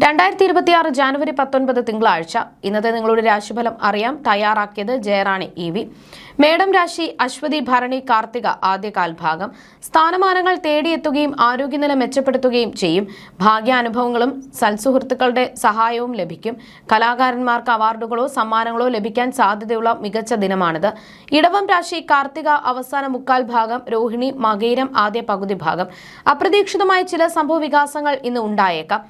രണ്ടായിരത്തി ഇരുപത്തിയാറ് ജാനുവരി പത്തൊൻപത് തിങ്കളാഴ്ച. ഇന്നത്തെ നിങ്ങളുടെ രാശിഫലം അറിയാം. തയ്യാറാക്കിയത് ജയറാണി ഇ വി. മേഡം രാശി അശ്വതി ഭരണി കാർത്തിക ആദ്യകാൽഭാഗം സ്ഥാനമാനങ്ങൾ തേടിയെത്തുകയും ആരോഗ്യനില മെച്ചപ്പെടുത്തുകയും ചെയ്യും. ഭാഗ്യാനുഭവങ്ങളും സൽസുഹൃത്തുക്കളുടെ സഹായവും ലഭിക്കും. കലാകാരന്മാർക്ക് അവാർഡുകളോ സമ്മാനങ്ങളോ ലഭിക്കാൻ സാധ്യതയുള്ള മികച്ച ദിനമാണിത്. ഇടവം രാശി കാർത്തിക അവസാന മുക്കാൽ ഭാഗം. രോഹിണി മകേരം ആദ്യ പകുതി ഭാഗം. അപ്രതീക്ഷിതമായ ചില സംഭവ വികാസങ്ങൾ ഇന്ന് ഉണ്ടായേക്കാം.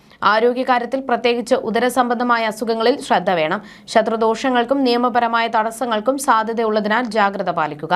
ആരോഗ്യകാര്യത്തിൽ പ്രത്യേകിച്ച് ഉദരസംബന്ധമായ അസുഖങ്ങളിൽ ശ്രദ്ധ വേണം. ശത്രുദോഷങ്ങൾക്കും നിയമപരമായ തടസ്സങ്ങൾക്കും സാധ്യതയുള്ളതിനാൽ ജാഗ്രത പാലിക്കുക.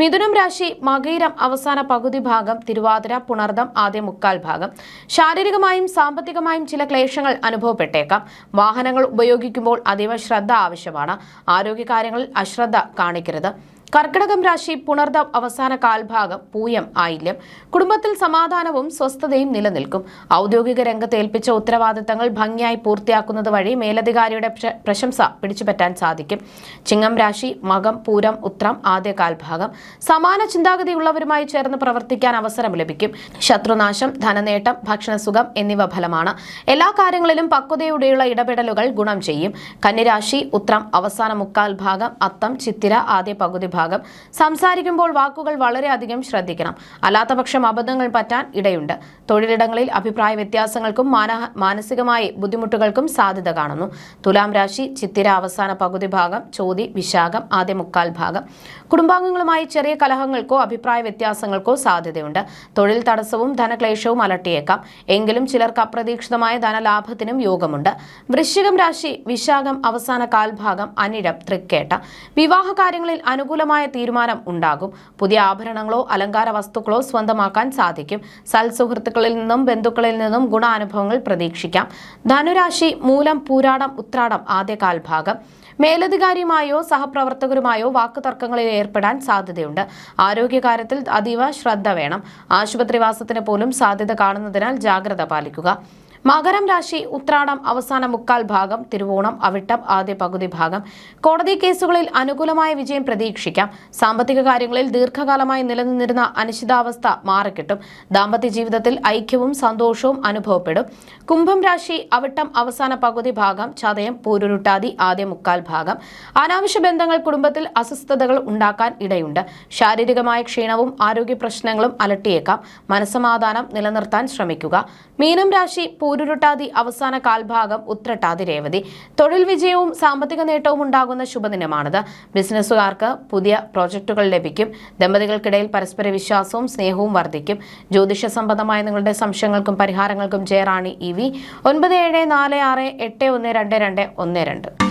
മിഥുനം രാശി മകയിരം അവസാന പകുതി ഭാഗം തിരുവാതിര പുണർദം ആദ്യ മുക്കാൽ ഭാഗം. ശാരീരികമായും സാമ്പത്തികമായും ചില ക്ലേശങ്ങൾ അനുഭവപ്പെട്ടേക്കാം. വാഹനങ്ങൾ ഉപയോഗിക്കുമ്പോൾ അതീവ ശ്രദ്ധ ആവശ്യമാണ്. ആരോഗ്യകാര്യങ്ങളിൽ അശ്രദ്ധ കാണിക്കരുത്. കർക്കിടകം രാശി പുണർദം അവസാന കാൽഭാഗം പൂയം ആയില്യം. കുടുംബത്തിൽ സമാധാനവും സ്വസ്ഥതയും നിലനിൽക്കും. ഔദ്യോഗിക രംഗത്ത് ഏൽപ്പിച്ച ഉത്തരവാദിത്തങ്ങൾ ഭംഗിയായി പൂർത്തിയാക്കുന്നത് വഴി മേലധികാരിയുടെ പ്രശംസ പിടിച്ചുപറ്റാൻ സാധിക്കും. ചിങ്ങം രാശി മകം പൂരം ഉത്രം ആദ്യ കാൽഭാഗം. സമാന ചിന്താഗതിയുള്ളവരുമായി ചേർന്ന് പ്രവർത്തിക്കാൻ അവസരം ലഭിക്കും. ശത്രുനാശം ധനനേട്ടം ഭക്ഷണസുഖം എന്നിവ ഫലമാണ്. എല്ലാ കാര്യങ്ങളിലും പക്വതയോടെയുള്ള ഇടപെടലുകൾ ഗുണം ചെയ്യും. കന്നിരാശി ഉത്രം അവസാന മുക്കാൽ ഭാഗം അത്തം ചിത്തിര ആദ്യ പകുതി ഭാഗം. സംസാരിക്കുമ്പോൾ വാക്കുകൾ വളരെയധികം ശ്രദ്ധിക്കണം. അല്ലാത്തപക്ഷം അബദ്ധങ്ങൾ പറ്റാൻ ഇടയുണ്ട്. തൊഴിലിടങ്ങളിൽ അഭിപ്രായ വ്യത്യാസങ്ങൾക്കും മാനസികമായി ബുദ്ധിമുട്ടുകൾക്കും സാധ്യത കാണുന്നു. തുലാം രാശി ചിത്തിര അവസാന പകുതി ഭാഗം ചോതി വിശാഖം ആദ്യ മുക്കാൽ ഭാഗം. കുടുംബാംഗങ്ങളുമായി ചെറിയ കലഹങ്ങൾക്കോ അഭിപ്രായ വ്യത്യാസങ്ങൾക്കോ സാധ്യതയുണ്ട്. തൊഴിൽ തടസ്സവും ധനക്ലേശവും അലട്ടിയേക്കാം. എങ്കിലും ചിലർക്ക് അപ്രതീക്ഷിതമായ ധനലാഭത്തിനും യോഗമുണ്ട്. വൃശ്ചികം രാശി വിശാഖം അവസാന കാൽഭാഗം അനിഴം തൃക്കേട്ട. വിവാഹ കാര്യങ്ങളിൽ അനുകൂലമായ തീരുമാനം ഉണ്ടാകും. പുതിയ ആഭരണങ്ങളോ അലങ്കാര വസ്തുക്കളോ സ്വന്തമാക്കാൻ സാധിക്കും. സൽസുഹൃത്തുക്കളിൽ നിന്നും ബന്ധുക്കളിൽ നിന്നും ഗുണാനുഭവങ്ങൾ പ്രതീക്ഷിക്കാം. ധനുരാശി മൂലം പൂരാടം ഉത്രാടം ആദ്യ കാൽഭാഗം മേലധികാരിയുമായോ സഹപ്രവർത്തകരുമായോ വാക്കുതർക്കങ്ങളിൽ ഏർപ്പെടാൻ സാധ്യതയുണ്ട്. ആരോഗ്യകാര്യത്തിൽ അതീവ ശ്രദ്ധ വേണം. ആശുപത്രിവാസത്തിന് പോലും സാധ്യത കാണുന്നതിനാൽ ജാഗ്രത പാലിക്കുക. മകരം രാശി ഉത്രാടം അവസാന മുക്കാൽ ഭാഗം തിരുവോണം അവിട്ടം ആദ്യ പകുതി ഭാഗം. കോടതി കേസുകളിൽ അനുകൂലമായ വിജയം പ്രതീക്ഷിക്കാം. സാമ്പത്തിക കാര്യങ്ങളിൽ ദീർഘകാലമായി നിലനിന്നിരുന്ന അനിശ്ചിതാവസ്ഥ മാറിക്കിട്ടും. ദാമ്പത്യ ജീവിതത്തിൽ ഐക്യവും സന്തോഷവും അനുഭവപ്പെടും. കുംഭം രാശി അവിട്ടം അവസാന പകുതി ഭാഗം ചതയം പൂരുരുട്ടാതി ആദ്യ മുക്കാൽ ഭാഗം. അനാവശ്യ ബന്ധങ്ങൾ കുടുംബത്തിൽ അസ്വസ്ഥതകൾ ഉണ്ടാക്കാൻ ഇടയുണ്ട്. ശാരീരികമായ ക്ഷീണവും ആരോഗ്യ പ്രശ്നങ്ങളും അലട്ടിയേക്കാം. മനസ്സമാധാനം നിലനിർത്താൻ ശ്രമിക്കുക. മീനം രാശി പൂരുരുട്ടാതി അവസാന കാൽഭാഗം ഉത്രട്ടാതി രേവതി. തൊഴിൽ വിജയവും സാമ്പത്തിക നേട്ടവും ഉണ്ടാകുന്ന ശുഭദിനമാണിത്. ബിസിനസ്സുകാർക്ക് പുതിയ പ്രോജക്റ്റുകൾ ലഭിക്കും. ദമ്പതികൾക്കിടയിൽ പരസ്പര വിശ്വാസവും സ്നേഹവും വർദ്ധിക്കും. ജ്യോതിഷ സംബന്ധമായ നിങ്ങളുടെ സംശയങ്ങൾക്കും പരിഹാരങ്ങൾക്കും ജയറാണി ഇ വി. ഒൻപത് ഏഴ് നാല് ആറ് എട്ട് ഒന്ന് രണ്ട് രണ്ട് ഒന്ന് രണ്ട്.